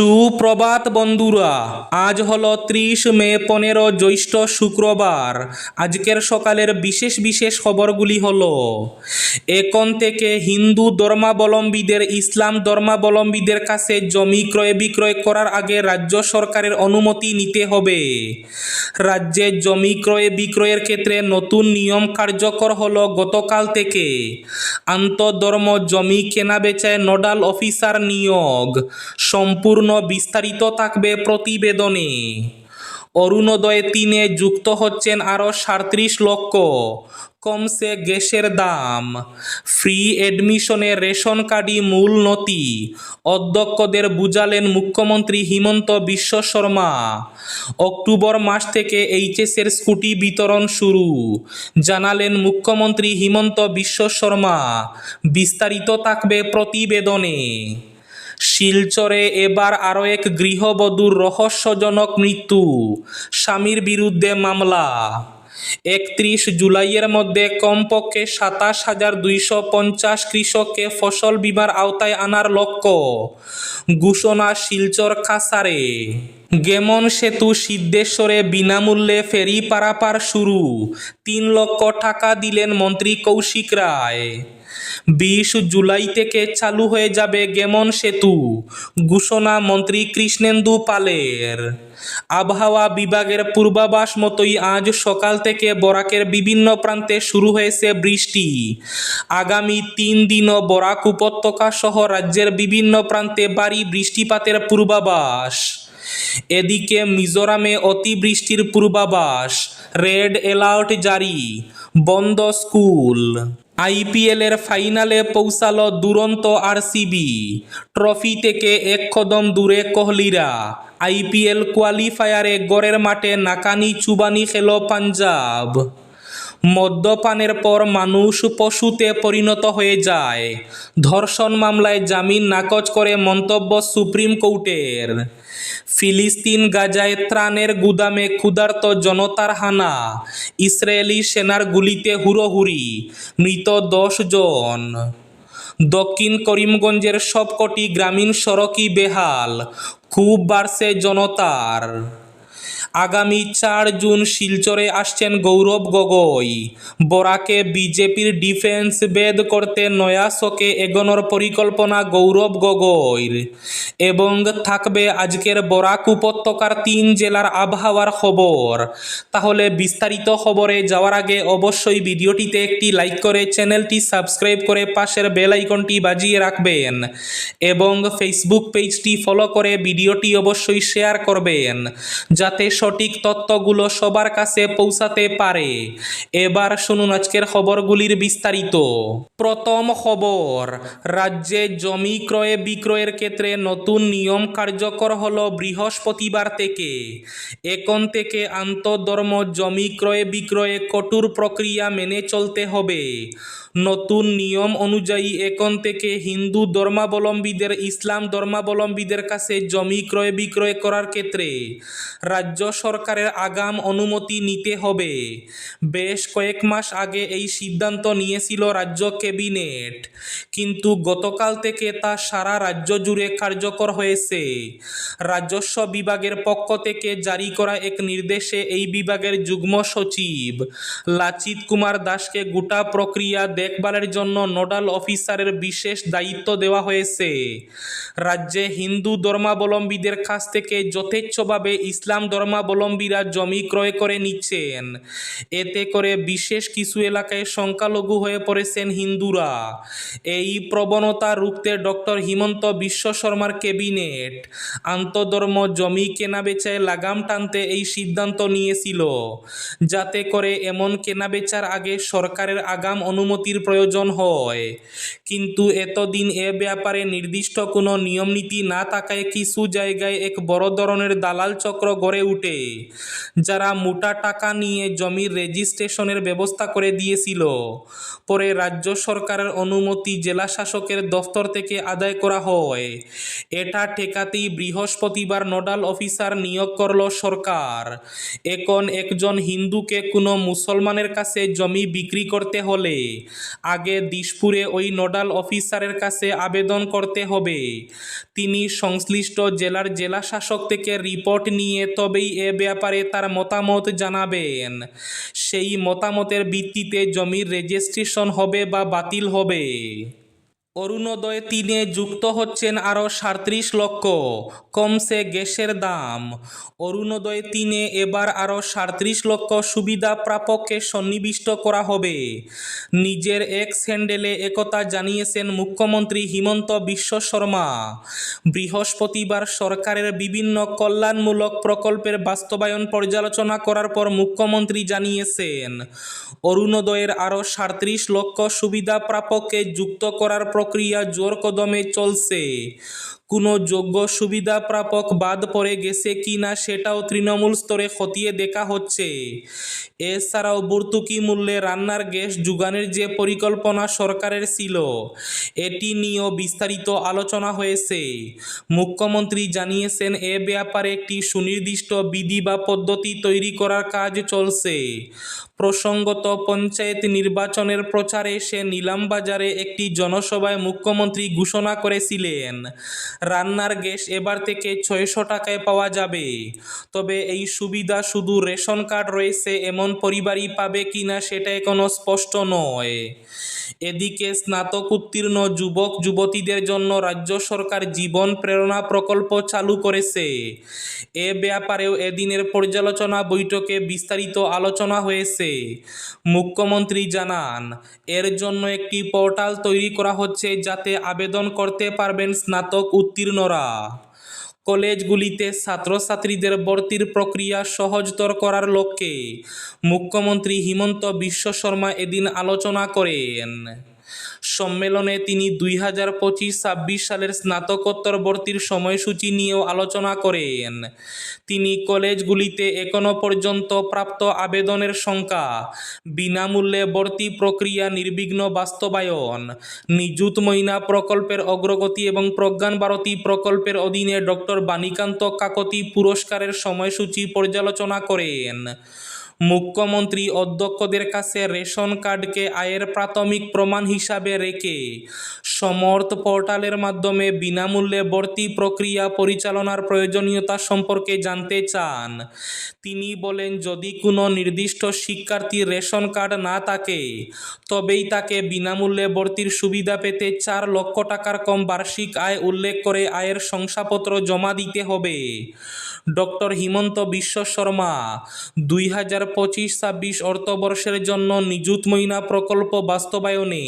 সুপ্রভাত বন্ধুরা, আজ হলো ত্রিশ মে পনেরো জ্যৈষ্ঠ শুক্রবার। আজকের সকালের বিশেষ বিশেষ খবরগুলি হল, এখন থেকে হিন্দু ধর্মাবলম্বীদের, ইসলাম ধর্মাবলম্বীদের কাছে জমি ক্রয় বিক্রয় করার আগে রাজ্য সরকারের অনুমতি নিতে হবে। রাজ্যে জমি ক্রয় বিক্রয়ের ক্ষেত্রে নতুন নিয়ম কার্যকর হলো গতকাল থেকে। আন্তঃধর্ম জমি কেনাবেচায় নোডাল অফিসার নিয়োগ, সম্পূর্ণ বিস্তারিত থাকবে প্রতিবেদনে। অরুণোদয় তিনে যুক্ত হচ্ছেন আরও সাঁত্রিশ লক্ষ। কমছে গ্যাসের দাম। ফ্রি এডমিশনে রেশন কার্ডই মূল নথি। অধ্যক্ষদের বুঝালেন মুখ্যমন্ত্রী হিমন্ত বিশ্ব শর্মা। অক্টোবর মাস থেকে এইচএসের স্কুটি বিতরণ শুরু। জানালেন মুখ্যমন্ত্রী হিমন্ত বিশ্ব শর্মা। বিস্তারিত থাকবে প্রতিবেদনে। শিলচরে এবার আরও এক গৃহবধূর রহস্যজনক মৃত্যু, স্বামীর বিরুদ্ধে মামলা। একত্রিশ জুলাইয়ের মধ্যে কমপক্ষে সাতাশ হাজার দুইশো পঞ্চাশ কৃষককে ফসল বিমার আওতায় আনার লক্ষ্য, ঘোষণা শিলচর খাসারে। গেমন সেতু সিদ্ধেশ্বরে বিনামূল্যে ফেরি পারাপার শুরু, তিন লক্ষ টাকা দিলেন মন্ত্রী কৌশিক রায়। বিশ জুলাই থেকে চালু হয়ে যাবে গেমন সেতু, ঘোষণা মন্ত্রী কৃষ্ণেন্দু পালের। আবহাওয়া বিভাগের পূর্বাভাস মতোই আজ সকাল থেকে বরাকের বিভিন্ন প্রান্তে শুরু হয়েছে বৃষ্টি। আগামী তিন দিনও বরাক উপত্যকা সহ রাজ্যের বিভিন্ন প্রান্তে ভারী বৃষ্টিপাতের পূর্বাভাস। এদিকে মিজোরামে অতিবৃষ্টির পূর্বাভাস, রেড অ্যালার্ট জারি, বন্ধ স্কুল। আইপিএলের ফাইনালে পৌঁছালো দুরন্ত আরসিবি। ট্রফি থেকে এক কদম দূরে কোহলিরা। আইপিএল কোয়ালিফায়ারে গড়ের মাঠে নাকানি চুবানি খেল পাঞ্জাব। মদ্যপানের পর মানুষ পশুতে পরিণত হয়ে যায়। ধর্ষণ মামলায় জামিন নাকচ করে মন্তব্য সুপ্রিম কোর্টের। ফিলিস্তিন গাজায় ত্রাণের গুদামে ক্ষুধার্ত জনতার হানা। ইসরায়েলি সেনার গুলিতে হুড়োহুড়ি, মৃত দশ জন। দক্ষিণ করিমগঞ্জের সবকটি গ্রামীণ সড়কই বেহাল, খুব বাড়ছে জনতার। আগামী চার জুন শিলচরে আসছেন গৌরব গগৈ। বরাকে বিজেপির ডিফেন্স বেদ করতে নয়া শকে এগোনোর পরিকল্পনা গৌরব গগৈর। এবং থাকবে আজকের বরাক উপত্যকার তিন জেলার আবহাওয়ার খবর। তাহলে বিস্তারিত খবরে যাওয়ার আগে অবশ্যই ভিডিওটিতে একটি লাইক করে চ্যানেলটি সাবস্ক্রাইব করে পাশের বেল আইকনটি বাজিয়ে রাখবেন। এবং ফেসবুক পেজটি ফলো করে ভিডিওটি অবশ্যই শেয়ার করবেন। যাতে সঠিক তত্ত্বগুলো সবার কাছে পৌঁছাতে পারে। এবার শুনুন আজকের খবরগুলির বিস্তারিত। প্রথম খবর, রাজ্যে জমি ক্রয়ে বিক্রয়ের ক্ষেত্রে নতুন নিয়ম কার্যকর হল বৃহস্পতিবার থেকে। এখন থেকে আন্তঃধর্ম জমি ক্রয়ে বিক্রয়ে কঠোর প্রক্রিয়া মেনে চলতে হবে। নতুন নিয়ম অনুযায়ী এখন থেকে হিন্দু ধর্মাবলম্বীদের, ইসলাম ধর্মাবলম্বীদের কাছে জমি ক্রয় বিক্রয় করার ক্ষেত্রে রাজ্য সরকারের আগাম অনুমতি নিতে হবে। বেশ কয়েক মাস আগে এই সিদ্ধান্ত নিয়েছিল রাজ্য ক্যাবিনেট, কিন্তু গতকাল থেকে তা সারা রাজ্য জুড়ে কার্যকর হয়েছে। রাজস্ব বিভাগের পক্ষ থেকে জারি করা এক নির্দেশে এই বিভাগের যুগ্ম সচিব লাচিত কুমার দাসকে গোটা প্রক্রিয়া দেখভালের জন্য নোডাল অফিসারের বিশেষ দায়িত্ব দেওয়া হয়েছে। রাজ্যে হিন্দু ধর্মাবলম্বীদের কাছ থেকে যথেচ্ছভাবে ইসলাম ধর্মাবলম্বীরা জমি ক্রয় করে নিচ্ছেন। এতে করে বিশেষ কিছু এলাকায় সংখ্যালঘু হয়ে পড়েছেন হিন্দুরা। এই প্রবণতা রুখতে ডক্টর হিমন্ত বিশ্ব শর্মার ক্যাবিনেট আন্তঃধর্ম জমি কেনাবেচায় লাগাম টানতে এই সিদ্ধান্ত নিয়েছিল। যাতে করে এমন কেনাবেচার আগে সরকারের আগাম অনুমতির প্রয়োজন হয়। কিন্তু এতদিন এ ব্যাপারে নির্দিষ্ট কোনো নিয়মনীতি না থাকায় কিছু জায়গায় এক বড় ধরনের দালাল চক্র গড়ে ওঠে যারা মোটা টাকা নিয়ে জমির রেজিস্ট্রেশনের ব্যবস্থা করে দিয়েছিল। পরে রাজ্য সরকারের অনুমতি জেলা শাসকের দফতর থেকে আদায় করা হয়। এটা ঠেকাতেই বৃহস্পতিবার নোডাল অফিসার নিয়োগ করল সরকার। এখন একজন হিন্দুকে কোনো মুসলমানের কাছে জমি বিক্রি করতে হলে আগে দিশপুরে ওই নোডাল অফিসারের কাছে আবেদন করতে হবে। তিনি সংশ্লিষ্ট জেলার জেলা শাসক থেকে রিপোর্ট নিয়ে তবেই এ ব্যাপারে তার মতামত জানাবেন। সেই মতামতের ভিত্তিতে জমির রেজিস্ট্রেশন হবে বা বাতিল হবে। অরুণোদয় তিনে যুক্ত হচ্ছেন আরও সাঁত্রিশ লক্ষ। কমছে গ্যাসের দাম। অরুণোদয় তিনে এবার আরও সাঁত্রিশ লক্ষ সুবিধা প্রাপককে সন্নিবিষ্ট করা হবে। নিজের এক স্যান্ডেলে একথা জানিয়েছেন মুখ্যমন্ত্রী হিমন্ত বিশ্ব শর্মা। বৃহস্পতিবার সরকারের বিভিন্ন কল্যাণমূলক প্রকল্পের বাস্তবায়ন পর্যালোচনা করার পর মুখ্যমন্ত্রী জানিয়েছেন, অরুণোদয়ের আরও সাঁত্রিশ লক্ষ সুবিধা প্রাপককে যুক্ত করার প্রক্রিয়া জোর কদমে চলছে। কোনো যোগ্য সুবিধা প্রাপক বাদ পড়ে গেছে কি না সেটাও তৃণমূল স্তরে খতিয়ে দেখা হচ্ছে। এছাড়াও ভর্তুকি মূল্যে রান্নার গ্যাস যোগানের যে পরিকল্পনা সরকারের ছিল, এটি নিয়েও বিস্তারিত আলোচনা হয়েছে। মুখ্যমন্ত্রী জানিয়েছেন, এ ব্যাপারে একটি সুনির্দিষ্ট বিধি বা পদ্ধতি তৈরি করার কাজ চলছে। প্রসঙ্গত, পঞ্চায়েত নির্বাচনের প্রচারে সে নিলামবাজারে একটি জনসভায় মুখ্যমন্ত্রী ঘোষণা করেছিলেন। রান্নার গ্যাস এবার থেকে ছয়শো টাকায় পাওয়া যাবে। তবে এই সুবিধা শুধু রেশন কার্ড রয়েছে, এমন পরিবারই পাবে কিনা সেটা এখনও স্পষ্ট নয়। এদিকে স্নাতক উত্তীর্ণ যুবক যুবতীদের জন্য রাজ্য সরকার জীবন প্রেরণা প্রকল্প চালু করেছে। এ ব্যাপারেও এদিনের পর্যালোচনা বৈঠকে বিস্তারিত আলোচনা হয়েছে। মুখ্যমন্ত্রী জানান, এর জন্য একটি পোর্টাল তৈরি করা হচ্ছে যাতে আবেদন করতে পারবেন স্নাতক উত্তীর্ণরা। কলেজগুলিতে ছাত্রছাত্রীদের ভর্তির প্রক্রিয়া সহজতর করার লক্ষ্যে মুখ্যমন্ত্রী হিমন্ত বিশ্ব শর্মা এদিন আলোচনা করেন। সম্মেলনে তিনি দুই হাজার পঁচিশ ছাব্বিশ সালের স্নাতকোত্তর ভর্তির সময়সূচি নিয়েও আলোচনা করেন। তিনি কলেজগুলিতে এখনও পর্যন্ত প্রাপ্ত আবেদনের সংখ্যা, বিনামূল্যে ভর্তি প্রক্রিয়া, নির্বিঘ্ন বাস্তবায়ন, নিযুত ময়না প্রকল্পের অগ্রগতি এবং প্রজ্ঞান ভারতী প্রকল্পের অধীনে ডক্টর বাণীকান্ত কাকতি পুরস্কারের সময়সূচি পর্যালোচনা করেন। মুখ্যমন্ত্রী অধ্যক্ষদের কাছে রেশন কার্ডকে আয়ের প্রাথমিক প্রমাণ হিসাবে রেখে সমর্থ পোর্টালের মাধ্যমে বিনামূল্যে ভর্তি প্রক্রিয়া পরিচালনার প্রয়োজনীয়তা সম্পর্কে জানতে চান। তিনি বলেন, যদি কোনো নির্দিষ্ট শিক্ষার্থীর রেশন কার্ড না থাকে, তবেই তাকে বিনামূল্যে ভর্তির সুবিধা পেতে চার লক্ষ টাকার কম বার্ষিক আয় উল্লেখ করে আয়ের শংসাপত্র জমা দিতে হবে। ডক্টর হিমন্ত বিশ্ব শর্মা। দুই হাজার পঁচিশ ছাব্বিশ অর্থবর্ষের জন্য নিযুত মহিনা প্রকল্প বাস্তবায়নে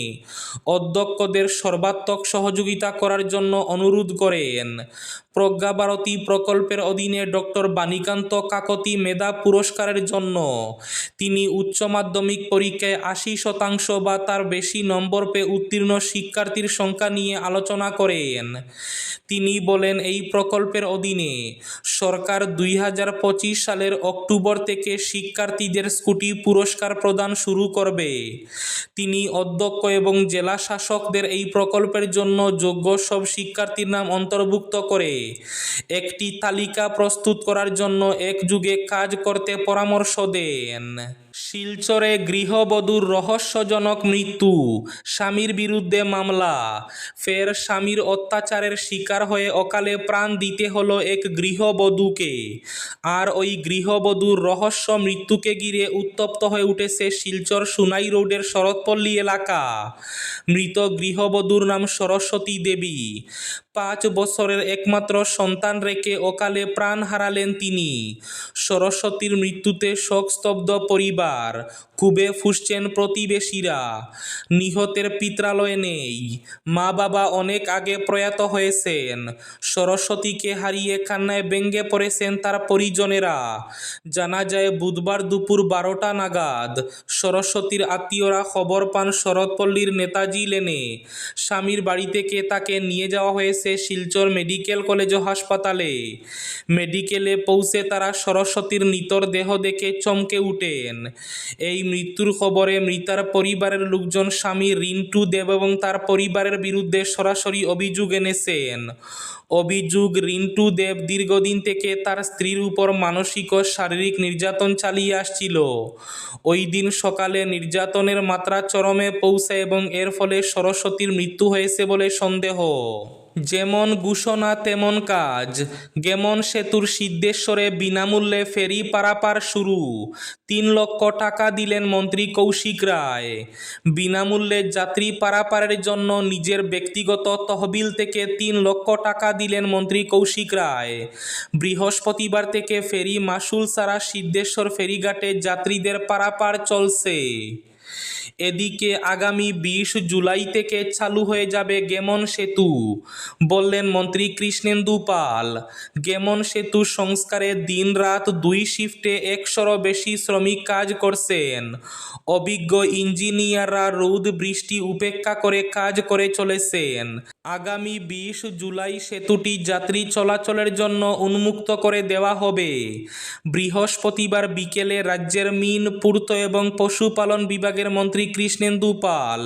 অধ্যক্ষদের সর্বাত্মক সহযোগিতা করার জন্য অনুরোধ করেন। প্রজ্ঞাভারতী প্রকল্পের অধীনে ডক্টর বাণীকান্ত কাকতি মেধা পুরস্কারের জন্য। তিনি উচ্চ মাধ্যমিক পরীক্ষায় আশি শতাংশ বা তার বেশি নম্বর পেয়ে উত্তীর্ণ শিক্ষার্থীর সংখ্যা নিয়ে আলোচনা করেন। তিনি বলেন, এই প্রকল্পের অধীনে সরকার দুই হাজার পঁচিশ সালের অক্টোবর থেকে শিক্ষার্থীদের স্কুটি পুরস্কার প্রদান শুরু করবে। তিনি অধ্যক্ষ এবং জেলা শাসকদের এই প্রকল্পের জন্য যোগ্য সব শিক্ষার্থীর নাম অন্তর্ভুক্ত করে। একটি তালিকা প্রস্তুত করার জন্য একযুগে কাজ করতে পরামর্শ দেন। শিলচরে গৃহবধূর রহস্যজনক মৃত্যু, স্বামীর বিরুদ্ধে মামলা। ফের স্বামীর অত্যাচারের শিকার হয়ে অকালে প্রাণ দিতে হলো এক গৃহবধূকে। আর ওই গৃহবধূর রহস্য মৃত্যুকে ঘিরে উত্তপ্ত হয়ে উঠেছে শিলচর সুনাই রোডের শরৎপল্লী এলাকা। মৃত গৃহবধূর নাম সরস্বতী দেবী। পাঁচ বছরের একমাত্র সন্তান রেখে অকালে প্রাণ হারালেন তিনি। সরস্বতীর মৃত্যুতে শোকস্তব্ধ পরিবার খুবে ফুসছেন প্রতিবেশীরা। নিহতের পিত্রালয় নেই। মা বাবা অনেক আগে প্রয়াত হয়েছেন। সরস্বতীকে হারিয়ে কান্নায় ব্যঙ্গে পড়েছেন তার পরিজনেরা। জানা যায়, বুধবার দুপুর বারোটা নাগাদ সরস্বতীর আত্মীয়রা খবর পান শরৎপল্লীর নেতাজি লেনে। স্বামীর বাড়ি থেকে তাকে নিয়ে যাওয়া হয়েছে শিলচর মেডিকেল কলেজ হাসপাতালে। মেডিকেলে পৌঁছে তারা সরস্বতীর নিতর দেহ দেখে চমকে উঠেন। এই মৃত্যুর খবরে মৃতার পরিবারের লোকজন স্বামী রিন্টু দেব এবং তার পরিবারের বিরুদ্ধে সরাসরি অভিযোগ এনেছেন। অভিযোগ, রিন্টু দেব দীর্ঘদিন থেকে তার স্ত্রীর উপর মানসিক ও শারীরিক নির্যাতন চালিয়ে আসছিল। ওই দিন সকালে নির্যাতনের মাত্রা চরমে পৌঁছে এবং এর ফলে সরস্বতীর মৃত্যু হয়েছে বলে সন্দেহ। যেমন ঘোষণা তেমন কাজ। গেমন সেতুর সিদ্ধেশ্বরে বিনামূল্যে ফেরি পারাপার শুরু। তিন লক্ষ টাকা দিলেন মন্ত্রী কৌশিক রায়। বিনামূল্যে যাত্রী পারাপারের জন্য নিজের ব্যক্তিগত তহবিল থেকে তিন লক্ষ টাকা দিলেন মন্ত্রী কৌশিক রায়। বৃহস্পতিবার থেকে ফেরি মাসুল ছাড়া সিদ্ধেশ্বর ফেরিঘাটে যাত্রীদের পারাপার চলছে। এদিকে আগামী বিশ জুলাই থেকে চালু হয়ে যাবে গেমন সেতু। বললেন মন্ত্রী কৃষ্ণেন্দু পাল। গেমন সেতু সংস্কারে দিনরাত দুই শিফটে একশোরও বেশি শ্রমিক কাজ করছেন। অভিজ্ঞ ইঞ্জিনিয়াররা রোদ, বৃষ্টি উপেক্ষা করে কাজ করে চলেছেন। আগামী বিশ জুলাই সেতুটি যাত্রী চলাচলের জন্য উন্মুক্ত করে দেওয়া হবে। বৃহস্পতিবার বিকেলে রাজ্যের মিন, পূর্ত এবং পশুপালন বিভাগের মন্ত্রী কৃষ্ণেন্দু পাল।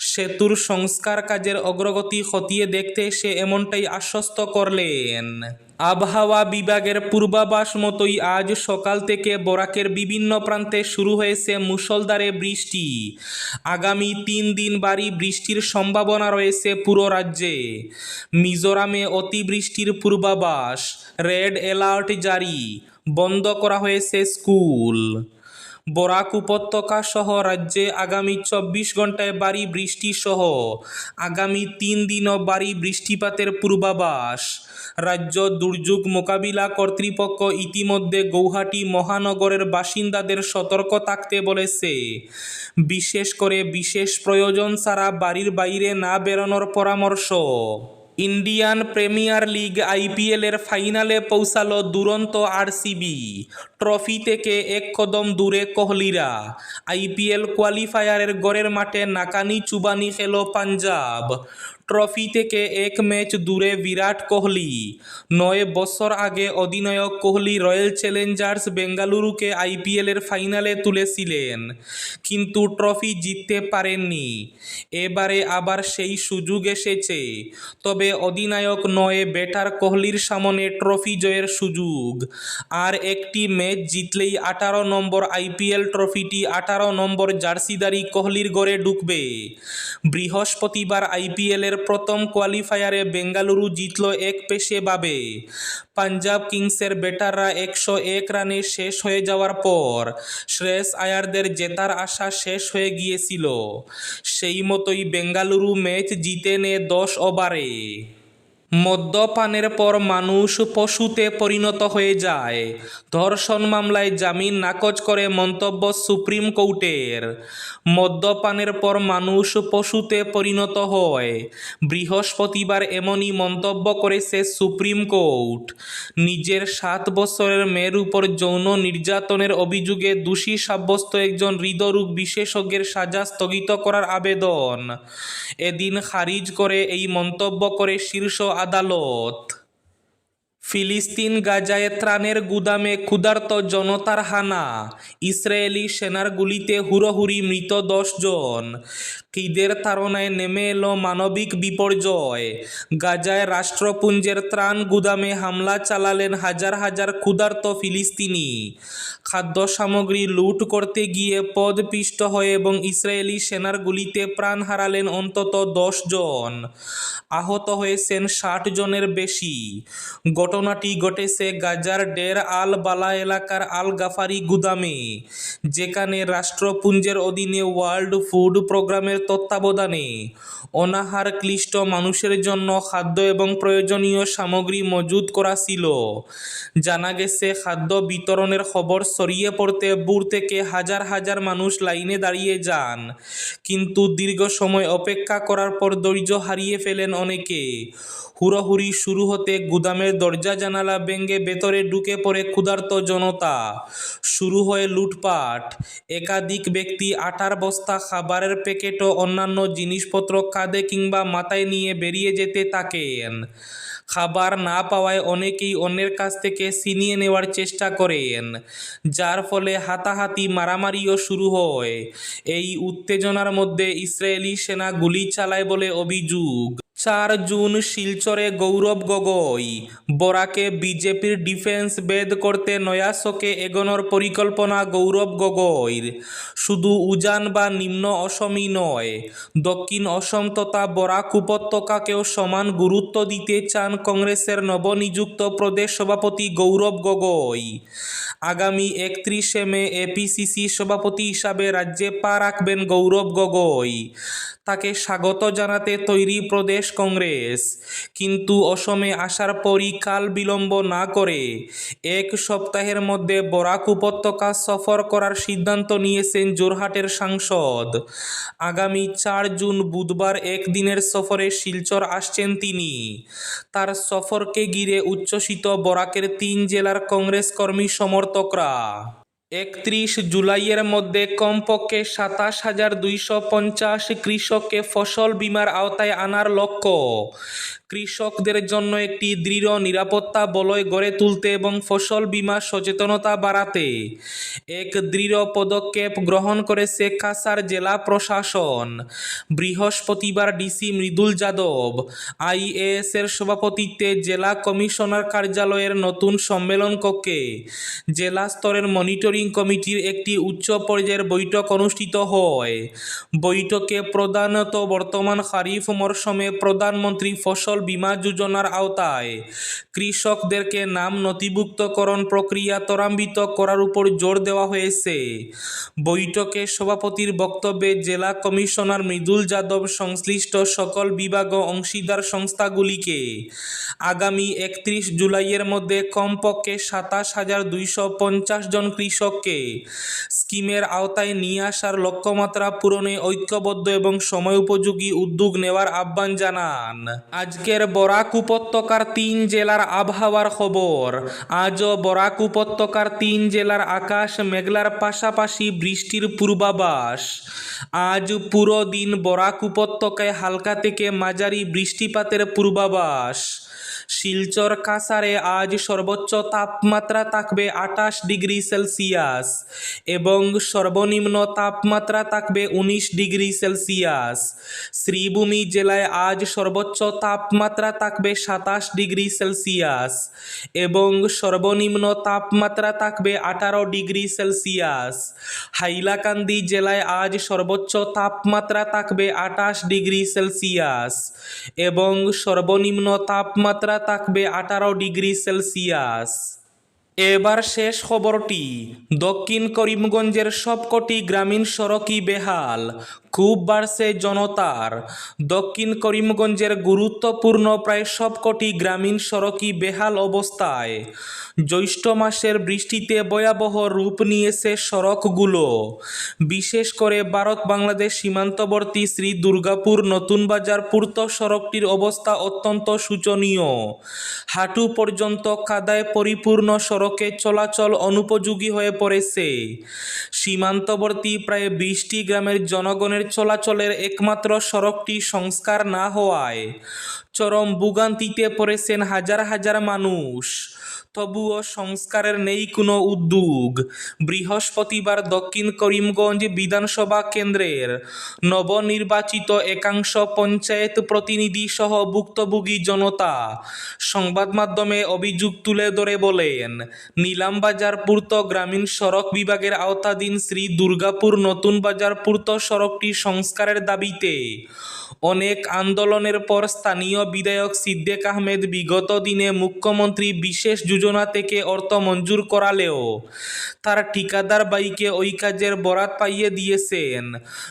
সেতুর সংস্কার কাজের অগ্রগতি খতিয়ে দেখতে সে এমনটাই আশ্বস্ত করলেন। আবহাওয়া বিভাগের পূর্বাভাস মতোই আজ সকাল থেকে বরাকের বিভিন্ন প্রান্তে শুরু হয়েছে মুষলধারে বৃষ্টি। আগামী তিন দিন বাড়ি বৃষ্টির সম্ভাবনা রয়েছে পুরো রাজ্যে। মিজোরামে অতিবৃষ্টির পূর্বাভাস। রেড অ্যালার্ট জারি। বন্ধ করা হয়েছে স্কুল। বরাক উপত্যকা সহ রাজ্যে আগামী চব্বিশ ঘন্টায় বাড়ি বৃষ্টি সহ আগামী তিন দিনও বাড়ি বৃষ্টিপাতের পূর্বাভাস। রাজ্য দুর্যোগ মোকাবিলা কর্তৃপক্ষ ইতিমধ্যে গৌহাটি মহানগরের বাসিন্দাদের সতর্ক থাকতে বলেছে। বিশেষ করে বিশেষ প্রয়োজন ছাড়া বাড়ির বাইরে না বেরোনোর পরামর্শ। ইন্ডিয়ান প্রিমিয়ার লিগ আইপিএলের ফাইনালে পৌঁছালো দুরন্ত আরসিবি। ট্রফি থেকে এক কদম দূরে কোহলিরা। আইপিএল কোয়ালিফায়ারের গড়ের মাঠে নাকানি চুবানি খেল পাঞ্জাব। ট্রফি থেকে এক ম্যাচ দূরে বিরাট কোহলি। নয় বছর আগে অধিনায়ক কোহলি রয়্যাল চ্যালেঞ্জার্স বেঙ্গালুরুকে আইপিএলের ফাইনালে তুলেছিলেন, কিন্তু ট্রফি জিততে পারেননি। এবারে আবার সেই সুযোগ এসেছে। তবে অধিনায়ক নয়, ব্যাটার কোহলির সামনে ট্রফি জয়ের সুযোগ। আর একটি ম্যাচ জিতলেই আঠারো নম্বর আইপিএল ট্রফিটি আঠারো নম্বর জার্সিদারি কোহলির গড়ে ঢুকবে। বৃহস্পতিবার আইপিএলের প্রথম কোয়ালিফায়ারে বেঙ্গালুরু জিতল এক পেশে বাবে। পাঞ্জাব কিংসের ব্যাটাররা একশো এক রানে শেষ হয়ে যাওয়ার পর শ্রেয়স আয়ারদের জেতার আশা শেষ হয়ে গিয়েছিল। সেই মতোই বেঙ্গালুরু ম্যাচ জিতে নেয় দশ ওভারে। মদ্যপানের পর মানুষ পশুতে পরিণত হয়ে যায়। ধর্ষণ মামলায় জামিন নাকচ করে মন্তব্য সুপ্রিম কোর্টের। মদ্যপানের পর মানুষ পশুতে পরিণত হয়। বৃহস্পতিবার এমনই মন্তব্য করেছে সুপ্রিম কোর্ট। নিজের সাত বছরের মেয়ের উপর যৌন নির্যাতনের অভিযোগে দোষী সাব্যস্ত একজন হৃদরোগ বিশেষজ্ঞের সাজা স্থগিত করার আবেদন। এদিন খারিজ করে এই মন্তব্য করে শীর্ষ আদালত। ফিলিস্তিন গাজায় ত্রাণের গুদামে ক্ষুধার্ত জনতার হানা। ইসরায়েলি সেনার গুলিতে হুড়োহুড়ি মৃত জন। কিদের তাড়নায় নেমে এলো মানবিক বিপর্যয়? গাজায় রাষ্ট্রপুঞ্জের ত্রাণ গুদামে হামলা চালালেন হাজার হাজার ক্ষুধার্ত ফিলিস্তিনি। খাদ্য সামগ্রী লুট করতে গিয়ে পদপিষ্ট হয়ে এবং ইসরায়েলি সেনার গুলিতে প্রাণ হারালেন অন্তত দশ জন। আহত হয়েছেন ষাট জনের বেশি। ঘটনাটি ঘটেছে গাজার ডের আল বালা এলাকার আল গাফারি গুদামে, যেখানে রাষ্ট্রপুঞ্জের অধীনে ওয়ার্ল্ড ফুড প্রোগ্রামের তত্ত্বাবধানে। অনাহার ক্লিষ্ট মানুষের জন্য খাদ্য এবং প্রয়োজনীয় সামগ্রী মজুত করা ছিল। জানা গেছে, খাদ্য বিতরণের খবর ছড়িয়ে পড়তে বুর থেকে হাজার হাজার মানুষ লাইনে দাঁড়িয়ে যান। কিন্তু দীর্ঘ সময় অপেক্ষা করার পর ধৈর্য হারিয়ে ফেলেন অনেকে। হুড়োহুড়ি শুরু হতে গুদামের দরজা, জানালা ভেঙে ভেতরে ঢুকে পড়ে ক্ষুধার্ত জনতা। শুরু হয় লুটপাট। একাধিক ব্যক্তি আটার বস্তা খাবারের প্যাকেট ও অন্যান্য জিনিসপত্র কাঁধে কিংবা মাথায় নিয়ে বেরিয়ে যেতে থাকেন। খাবার না পাওয়ায় অনেকেই অন্যের কাছ থেকে ছিনিয়ে নেওয়ার চেষ্টা করেন, যার ফলে হাতাহাতি মারামারিও শুরু হয়। এই উত্তেজনার মধ্যে ইসরায়েলি সেনা গুলি চালায় বলে অভিযোগ। চার জুন শিলচরে গৌরব গগৈ। বরাকে বিজেপির ডিফেন্স বেদ করতে নয়াসকে এগোনোর পরিকল্পনা গৌরব গগৈর। শুধু উজান বা নিম্ন অসমই নয়, দক্ষিণ অসম তথা বরাক উপত্যকাকেও সমান গুরুত্ব দিতে চান কংগ্রেসের নবনিযুক্ত প্রদেশ সভাপতি গৌরব গগৈ। আগামী একত্রিশে মে এপিসিসি সভাপতি হিসাবে রাজ্যে পা রাখবেন গৌরব গগৈ। তাকে স্বাগত জানাতে তৈরি প্রদেশ কংগ্রেস। কিন্তু অসমে আসার পরই কাল বিলম্ব না করে এক সপ্তাহের মধ্যে বরাক উপত্যকা সফর করার সিদ্ধান্ত নিয়েছেন জোরহাটের সাংসদ। আগামী চার জুন বুধবার একদিনের সফরে শিলচর আসছেন তিনি। তার সফরকে ঘিরে উচ্ছ্বসিত বরাকের তিন জেলার কংগ্রেস কর্মী সমর্থকরা একত্রিশ জুলাইয়ের মধ্যে কমপক্ষে সাতাশ হাজার দুইশো পঞ্চাশ কৃষককে ফসল বিমার আওতায় আনার লক্ষ্য। কৃষকদের জন্য একটি দৃঢ় নিরাপত্তা বলয় গড়ে তুলতে এবং ফসল বীমা সচেতনতা বাড়াতে এক দৃঢ় পদক্ষেপ গ্রহণ করেছে কাসার জেলা প্রশাসন। বৃহস্পতিবার ডিসি মৃদুল যাদব আইএএস এর সভাপতিত্বে জেলা কমিশনার কার্যালয়ের নতুন সম্মেলন কক্ষে জেলা স্তরের মনিটরিং কমিটির একটি উচ্চ পর্যায়ের বৈঠক অনুষ্ঠিত হয়। বৈঠকে প্রধানত বর্তমান খারিফ মরশুমে প্রধানমন্ত্রী ফসল বীমা যোজনার আওতায়। কৃষকদেরকে নাম নথিভুক্তকরণ প্রক্রিয়া ত্বরান্বিত করার উপর জোর দেওয়া হয়েছে। বৈঠকে সভাপতির বক্তব্যে জেলা কমিশনার মৃদুল যাদব সংশ্লিষ্ট সকল বিভাগ ও অংশীদার সংস্থাগুলিকে আগামী একত্রিশ জুলাইয়ের মধ্যে কমপক্ষে সাতাশ হাজার দুইশো জন কৃষককে স্কিমের আওতায় নিয়ে আসার লক্ষ্যমাত্রা পূরণে ঐক্যবদ্ধ এবং সময় উপযোগী উদ্যোগ নেওয়ার আহ্বান জানান। আজকের বরাক উপত্যকার তিন জেলার আবহাওয়ার খবর। আজও বরাক উপত্যকার তিন জেলার আকাশ মেঘলার পাশাপাশি বৃষ্টির পূর্বাভাস। আজ পুরো দিন বরাক উপত্যকায় হালকা থেকে মাঝারি বৃষ্টিপাতের পূর্বাভাস। শিলচর কাসারে আজ সর্বোচ্চ তাপমাত্রা থাকবে আঠাশ ডিগ্রি সেলসিয়াস এবং সর্বনিম্ন তাপমাত্রা থাকবে উনিশ ডিগ্রি সেলসিয়াস। শ্রীভূমি জেলায় আজ সর্বোচ্চ তাপমাত্রা থাকবে সাতাশ ডিগ্রি সেলসিয়াস এবং সর্বনিম্ন তাপমাত্রা থাকবে আঠারো ডিগ্রি সেলসিয়াস। হাইলাকান্দি জেলায় আজ সর্বোচ্চ তাপমাত্রা থাকবে আঠাশ ডিগ্রি সেলসিয়াস এবং সর্বনিম্ন তাপমাত্রা থাকবে আঠারো ডিগ্রি সেলসিয়াস। এবার শেষ খবরটি। দক্ষিণ করিমগঞ্জের সবকটি গ্রামীণ সড়কই বেহাল। খুব বাড়ছে জনতার। দক্ষিণ করিমগঞ্জের গুরুত্বপূর্ণ প্রায় সবকটি গ্রামীণ সড়কই বেহাল অবস্থায়। জ্যৈষ্ঠ মাসের বৃষ্টিতে ভয়াবহ রূপ নিয়েছে সড়কগুলো। বিশেষ করে ভারত বাংলাদেশ সীমান্তবর্তী শ্রী দুর্গাপুর নতুন বাজার পূর্ত সড়কটির অবস্থা অত্যন্ত শোচনীয়। হাঁটু পর্যন্ত কাদায় পরিপূর্ণ সড়কে চলাচল অনুপযোগী হয়ে পড়েছে। সীমান্তবর্তী প্রায় বিশটি গ্রামের জনগণের চলাচলের একমাত্র সড়কটি সংস্কার না হওয়ায় চরম ভোগান্তিতে পড়েছেন হাজার হাজার মানুষ। তবুও সংস্কারের নেই কোনো উদ্যোগ। বৃহস্পতিবার দক্ষিণ করিমগঞ্জ বিধানসভা কেন্দ্রের নবনির্বাচিত একাংশ পঞ্চায়েত প্রতিনিধি সহ ভুক্তভোগী জনতা সংবাদ মাধ্যমে অভিযোগ তুলে ধরে বলেন, নিলামবাজার পূর্ত গ্রামীণ সড়ক বিভাগের আওতাধীন শ্রী দুর্গাপুর নতুন বাজার পূর্ত সড়কটি সংস্কারের দাবিতে অনেক আন্দোলনের পর স্থানীয় বিধায়ক সিদ্দেক আহমেদ বিগত দিনে মুখ্যমন্ত্রী বিশেষ যোজনা থেকে অর্থ মঞ্জুর করালেও তার ঠিকাদার বাইকে ওই কাজের বরাত পাইয়ে দিয়েছেন।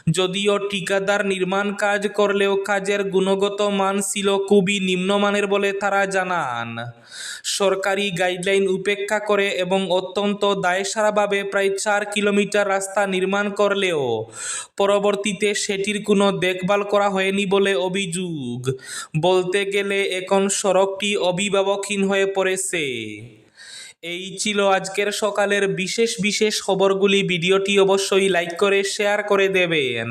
যদিও ঠিকাদার নির্মাণ কাজ করলেও কাজের গুণগত মান ছিল খুবই নিম্নমানের বলে তারা জানান। সরকারি গাইডলাইন উপেক্ষা করে এবং অত্যন্ত দায়সারাভাবে প্রায় চার কিলোমিটার রাস্তা নির্মাণ করলেও পরবর্তীতে সেটির কোনো দেখভাল করা হয়নি বলে অভিযোগ। বলতে গেলে এখন সড়কটি অভিভাবকহীন হয়ে পড়েছে। এই ছিল আজকের সকালের বিশেষ বিশেষ খবরগুলি। ভিডিওটি অবশ্যই লাইক করে, শেয়ার করে দেবেন।